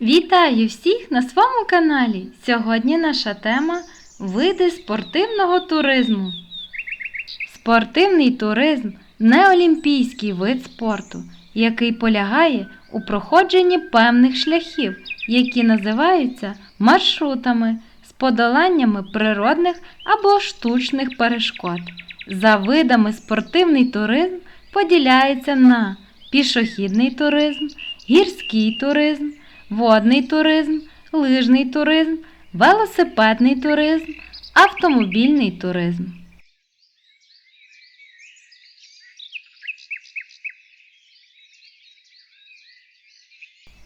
Вітаю всіх на своєму каналі. Сьогодні наша тема види спортивного туризму. Спортивний туризм неолімпійський вид спорту, який полягає у проходженні певних шляхів, які називаються маршрутами з подоланнями природних або штучних перешкод. За видами спортивний туризм поділяється на пішохідний туризм, гірський туризм, водний туризм, лижний туризм, велосипедний туризм, автомобільний туризм.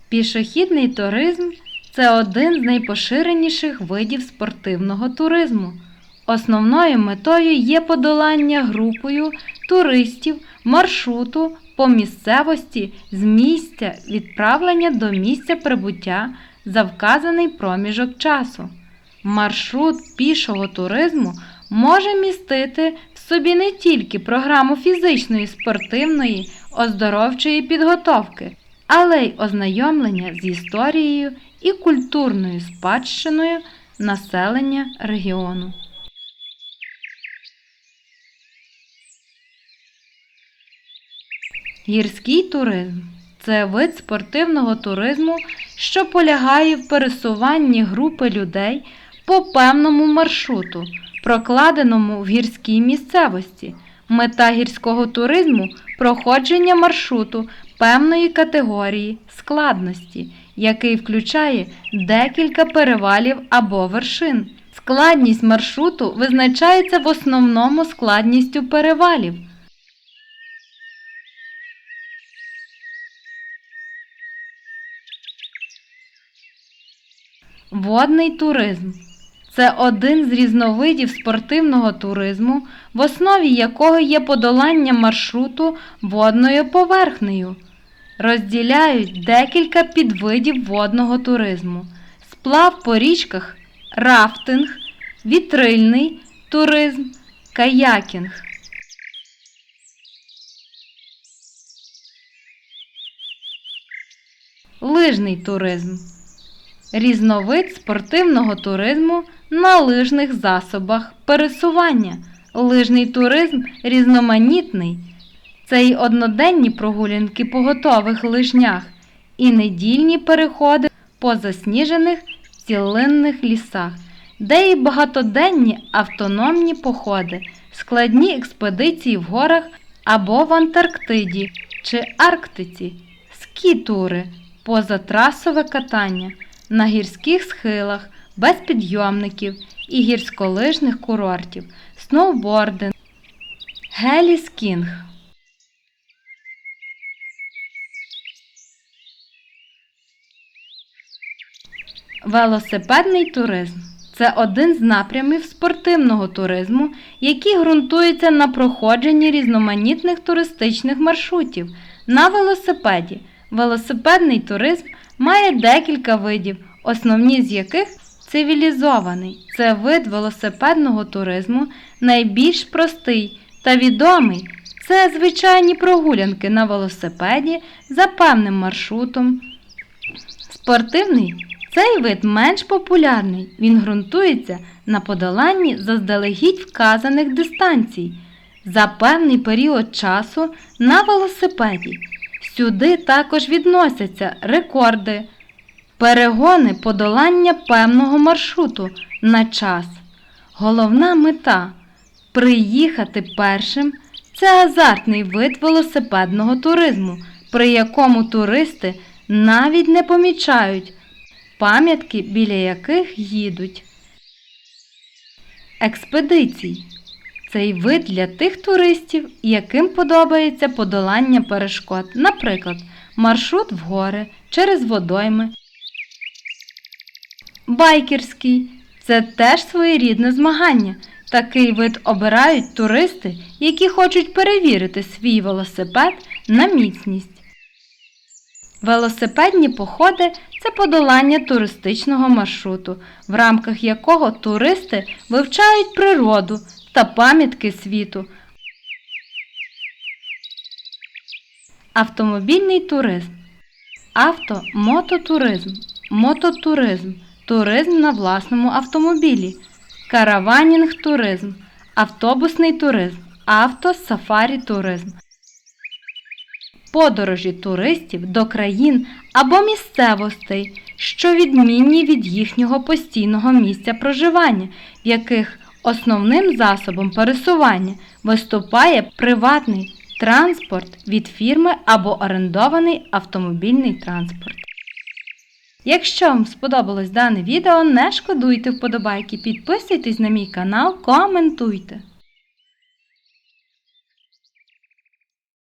Пішохідний туризм це один з найпоширеніших видів спортивного туризму. Основною метою є подолання групою туристів маршруту по місцевості з місця відправлення до місця прибуття за вказаний проміжок часу. Маршрут пішого туризму може містити в собі не тільки програму фізичної, спортивної, оздоровчої підготовки, але й ознайомлення з історією і культурною спадщиною населення регіону. Гірський туризм це вид спортивного туризму, що полягає в пересуванні групи людей по певному маршруту, прокладеному в гірській місцевості. Мета гірського туризму проходження маршруту певної категорії складності, який включає декілька перевалів або вершин. Складність маршруту визначається в основному складністю перевалів. Водний туризм це один з різновидів спортивного туризму, в основі якого є подолання маршруту водною поверхнею. Розділяють декілька підвидів водного туризму: сплав по річках, рафтинг, вітрильний туризм, каякінг. Лижний туризм різновид спортивного туризму на лижних засобах пересування. Лижний туризм різноманітний. Це й одноденні прогулянки по готових лижнях, і недільні переходи по засніжених цілинних лісах, де й багатоденні автономні походи, складні експедиції в горах або в Антарктиді чи Арктиці, скі-тури, позатрасове катання на гірських схилах, без підйомників і гірськолижних курортів, сноубординг, геліскінг. Велосипедний туризм це один з напрямів спортивного туризму, який ґрунтується на проходженні різноманітних туристичних маршрутів на велосипеді. Велосипедний туризм має декілька видів, основні з яких цивілізований. Це вид велосипедного туризму, найбільш простий та відомий. Це звичайні прогулянки на велосипеді за певним маршрутом. Спортивний цей вид менш популярний. Він ґрунтується на подоланні заздалегідь вказаних дистанцій за певний період часу на велосипеді. Сюди також відносяться рекорди, перегони подолання певного маршруту на час. Головна мета приїхати першим це азартний вид велосипедного туризму, при якому туристи навіть не помічають пам'ятки, біля яких їдуть. Експедицій цей вид для тих туристів, яким подобається подолання перешкод, наприклад, маршрут в гори через водойми. Байкерський це теж своєрідне змагання. Такий вид обирають туристи, які хочуть перевірити свій велосипед на міцність. Велосипедні походи це подолання туристичного маршруту, в рамках якого туристи вивчають природу та пам'ятки світу. Автомобільний туризм. Авто-мототуризм мототуризм, туризм на власному автомобілі, караванінг туризм, автобусний туризм, автосафарі туризм. Подорожі туристів до країн або місцевостей, що відмінні від їхнього постійного місця проживання, в яких основним засобом пересування виступає приватний транспорт від фірми або орендований автомобільний транспорт. Якщо вам сподобалось дане відео, не шкодуйте вподобайки, підписуйтесь на мій канал, коментуйте.